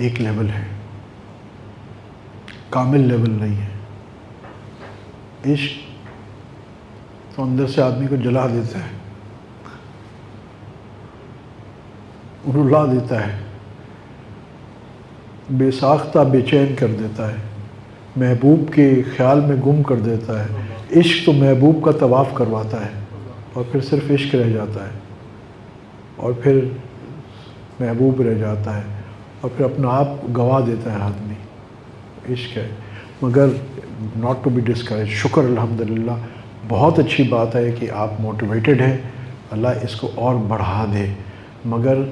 एक लेवल है। कामिल लेवल नहीं है। इश्क तो अंदर से आदमी को जला देता है। रुला देता है। बेसाख्ता, बेचैन कर देता है। महबूब के ख्याल में गुम कर देता है। इश्क तो महबूब का तवाफ़ करवाता है और फिर सिर्फ़ इश्क रह जाता है और फिर महबूब रह जाता है। और फिर अपना आप गवा देता है आदमी इश्क है। मगर नॉट टू बी डिस्करेज शुक्र, अल्हम्दुलिल्लाह। बहुत अच्छी बात है कि आप मोटिवेटेड हैं। अल्लाह इसको और बढ़ा दे। मगर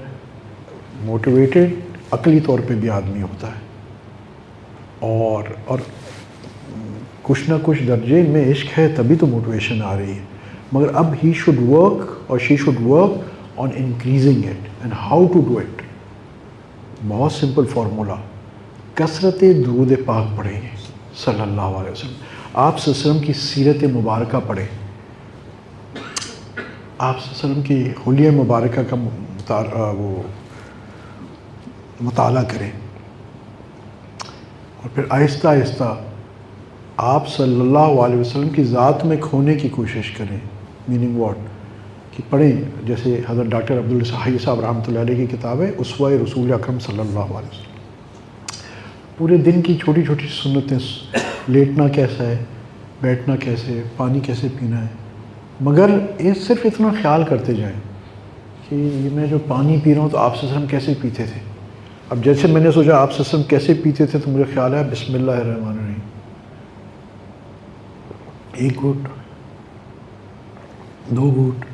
मोटिवेटेड अकली तौर पे भी आदमी होता है। और और कुछ ना कुछ दर्जे में इश्क है, तभी तो मोटिवेशन आ रही है। मगर अब ही शुड वर्क और she should work on increasing it and how to do it बहुत सिंपल फार्मूला कसरत दरूद पाक पढ़ेंगे सल्लल्लाहु अलैहि वसल्लम। आप वसल्लम की सीरत मुबारक पढ़ें। आप वसल्लम की हुलिया मुबारक का वो मताल करें। और फिर आहिस्ता आहिस्ता आप सल्लल्लाहु अलैहि वसल्लम की ज़ात में खोने की कोशिश करें। मीनिंग व्हाट कि पढ़ें, जैसे हज़रत डॉक्टर अब्दुल सहाई साहब अलैह की किताब है उसवा रसूल अक्रम वसल्लम। पूरे दिन की छोटी छोटी सुन्नतें, लेटना कैसा है, बैठना कैसे पानी कैसे पीना है? मगर ये सिर्फ़ इतना ख्याल करते जाएँ कि ये मैं जो पानी पी रहा हूँ तो आप ससम कैसे पीते थे? अब जैसे मैंने सोचा आप ससम कैसे पीते थे तो मुझे ख्याल है बिस्मिल्लाहिर्रहमानिर्रहीम एक घूट, दो घूट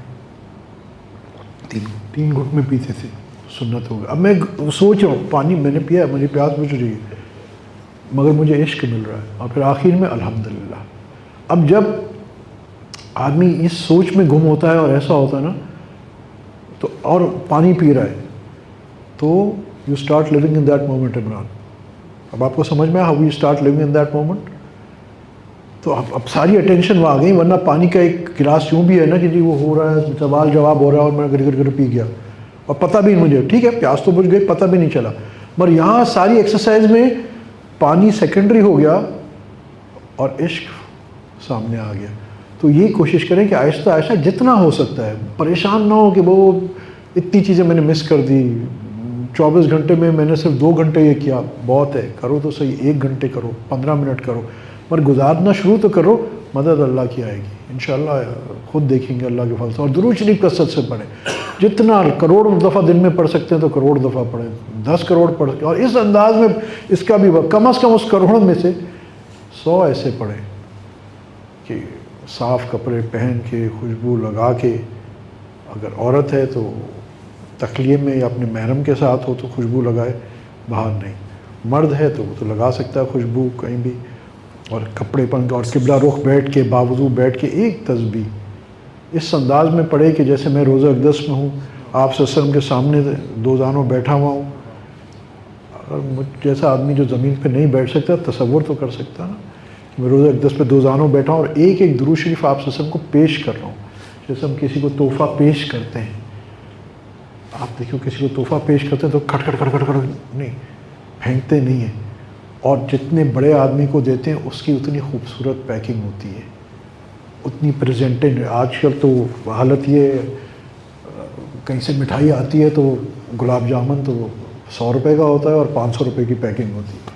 तीन तीन घुट में पीते थे। सुन्नत हो गया। अब मैं सोच रहा हूँ, पानी मैंने पिया मुझे प्यास बुझ रही है, मगर मुझे इश्क मिल रहा है। और फिर आखिर में अल्हम्दुलिल्लाह। अब जब आदमी इस सोच में गुम होता है और ऐसा होता है ना तो और पानी पी रहा है तो you start living in that moment Imran. अब आपको समझ में आया how you start living in that moment तो अब अब सारी अटेंशन वहाँ आ गई, वरना पानी का एक गिलास यूँ भी है ना कि जी वो हो रहा है सवाल जवाब हो रहा है और मैं गिर गिर पी गया। और पता भी नहीं मुझे, ठीक है? प्यास तो बुझ गई, पता भी नहीं चला। मगर यहाँ सारी एक्सरसाइज में पानी सेकेंडरी हो गया और इश्क सामने आ गया। तो ये कोशिश करें कि आहिस्ता आहिस्ता जितना हो सकता है, परेशान ना हो कि वो इतनी चीज़ें मैंने मिस कर दी। चौबीस घंटे में मैंने सिर्फ़ दो घंटे ये किया, बहुत है, करो तो सही, एक घंटे करो, पंद्रह मिनट करो। पर गुजारना शुरू तो करो, मदद अल्लाह की आएगी। इन खुद देखेंगे अल्लाह के फल से। और दुरूद शरीफ कसरत से पढ़ें। जितना करोड़ दफ़ा दिन में पढ़ सकते हैं तो करोड़ दफ़ा पढ़ें। दस करोड़ पढ़ सकते और इस अंदाज में इसका भी कम अज़ कम उस करोड़ में से सौ ऐसे पढ़ें कि साफ़ कपड़े पहन के, खुशबू लगा के, अगर औरत है तो तकलिए में या अपने महरम के साथ हो तो खुशबू लगाए बाहर नहीं। मर्द है तो वो तो लगा सकता है खुशबू कहीं भी। और कपड़े पहन के और किबला रुख बैठ के बावजू बैठ के एक तस्बी इस अंदाज में पढ़े कि जैसे मैं रोज़ा अकदस में हूँ, आप ससम के सामने दो जानों बैठा हुआ हूँ मुझ जैसा आदमी जो ज़मीन पे नहीं बैठ सकता तसव्वुर तो कर सकता ना, कि मैं रोज़ा अकदस पे दो जानों बैठा हूँ और एक एक दुरू शरीफ आप ससम को पेश कर रहा हूँ। जैसे हम किसी को तोहफ़ा पेश करते हैं। आप देखियो किसी को तोहफ़ा पेश करते हैं तो खट खट खट खट खट नहीं, फेंकते नहीं हैं। और जितने बड़े आदमी को देते हैं, उसकी उतनी खूबसूरत पैकिंग होती है। उतनी प्रेजेंटेड आजकल तो हालत ये, कहीं से मिठाई आती है तो गुलाब जामुन तो सौ रुपये का होता है और पाँच सौ रुपये की पैकिंग होती है।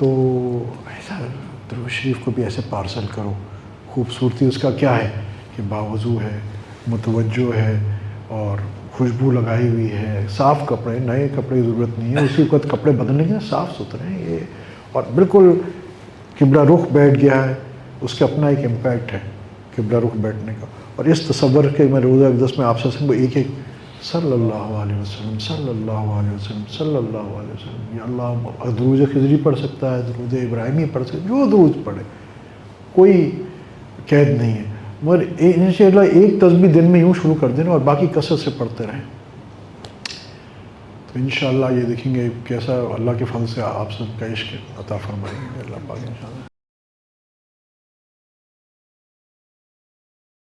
तो ऐसा दरूद शरीफ को भी ऐसे पार्सल करो। खूबसूरती उसका क्या है? कि बावजू है, मुतवज्जो है और खुशबू लगाई हुई है। साफ़ कपड़े, नए कपड़े की ज़रूरत नहीं है। उसी वक्त कपड़े बदलने के साफ़ सुथरे हैं। ये और बिल्कुल किबला रुख बैठ गया है, उसका अपना एक इम्पैक्ट है, किबला रुख बैठने का। और इस तस्वर के मैं रोज़ा अकदस में आपसे को एक एक सल्लल्लाहु अलैहि वसल्लम, सल्लल्लाहु अलैहि वसल्लम, सल्लल्लाहु अलैहि वसल्लम, या अल्लाह दरूज खिजरी पढ़ सकता है दरूद इब्राहिमी पढ़ सकता है, जो दरूज पढ़े, कोई कैद नहीं है। मगर इन एक तस्बी दिन में यूँ शुरू कर देना और बाकी कसरत से पढ़ते रहें। तो इन ये देखेंगे कैसा अल्लाह के फल से आप सबका इश्क अता फरमाएँगे। अल्लाह पाक इंशाल्लाह।